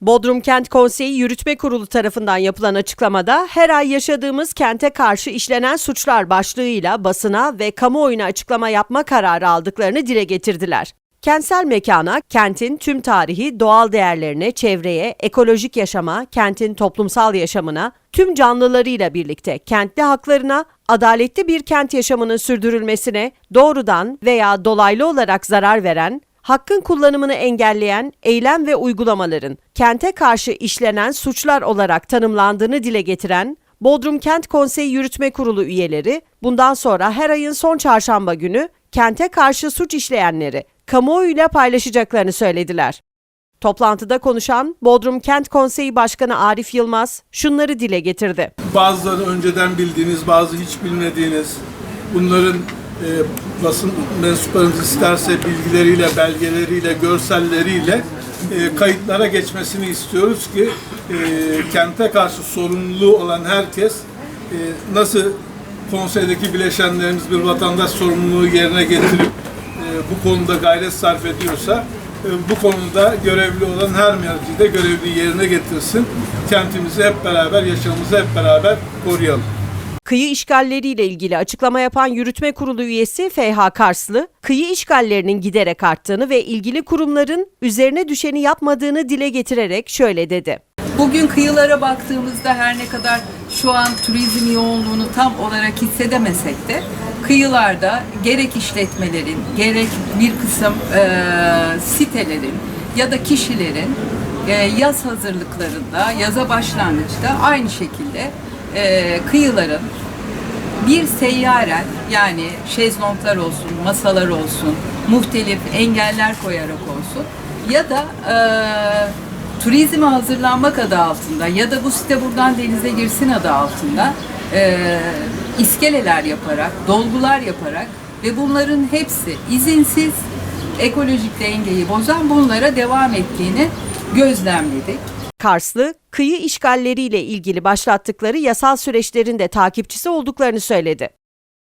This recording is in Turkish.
Bodrum Kent Konseyi Yürütme Kurulu tarafından yapılan açıklamada her ay yaşadığımız kente karşı işlenen suçlar başlığıyla basına ve kamuoyuna açıklama yapma kararı aldıklarını dile getirdiler. Kentsel mekana, kentin tüm tarihi, doğal değerlerine, çevreye, ekolojik yaşama, kentin toplumsal yaşamına, tüm canlılarıyla birlikte kentli haklarına, adaletli bir kent yaşamının sürdürülmesine doğrudan veya dolaylı olarak zarar veren, hakkın kullanımını engelleyen eylem ve uygulamaların kente karşı işlenen suçlar olarak tanımlandığını dile getiren Bodrum Kent Konseyi Yürütme Kurulu üyeleri bundan sonra her ayın son çarşamba günü kente karşı suç işleyenleri kamuoyuyla paylaşacaklarını söylediler. Toplantıda konuşan Bodrum Kent Konseyi Başkanı Arif Yılmaz şunları dile getirdi. Bazıları önceden bildiğiniz, bazı hiç bilmediğiniz, bunların e, basın mensuplarınız isterse bilgileriyle, belgeleriyle, görselleriyle e, kayıtlara geçmesini istiyoruz ki e, kente karşı sorumluluğu olan herkes e, nasıl konseydeki bileşenlerimiz bir vatandaş sorumluluğu yerine getirip e, bu konuda gayret sarf ediyorsa e, bu konuda görevli olan her merci görevli yerine getirsin. Kentimizi hep beraber, yaşamımızı hep beraber koruyalım. Kıyı işgalleriyle ilgili açıklama yapan Yürütme Kurulu üyesi FH Karslı, kıyı işgallerinin giderek arttığını ve ilgili kurumların üzerine düşeni yapmadığını dile getirerek şöyle dedi. Bugün kıyılara baktığımızda her ne kadar şu an turizm yoğunluğunu tam olarak hissedemesek de kıyılarda gerek işletmelerin gerek bir kısım e, sitelerin ya da kişilerin e, yaz hazırlıklarında, yaza başlangıçta aynı şekilde e, kıyıların bir seyyaren yani şezlonglar olsun, masalar olsun, muhtelif engeller koyarak olsun ya da e, turizme hazırlanmak adı altında ya da bu site buradan denize girsin adı altında e, iskeleler yaparak, dolgular yaparak ve bunların hepsi izinsiz ekolojik dengeyi bozan bunlara devam ettiğini gözlemledik. Karslı, kıyı işgalleriyle ilgili başlattıkları yasal süreçlerin de takipçisi olduklarını söyledi.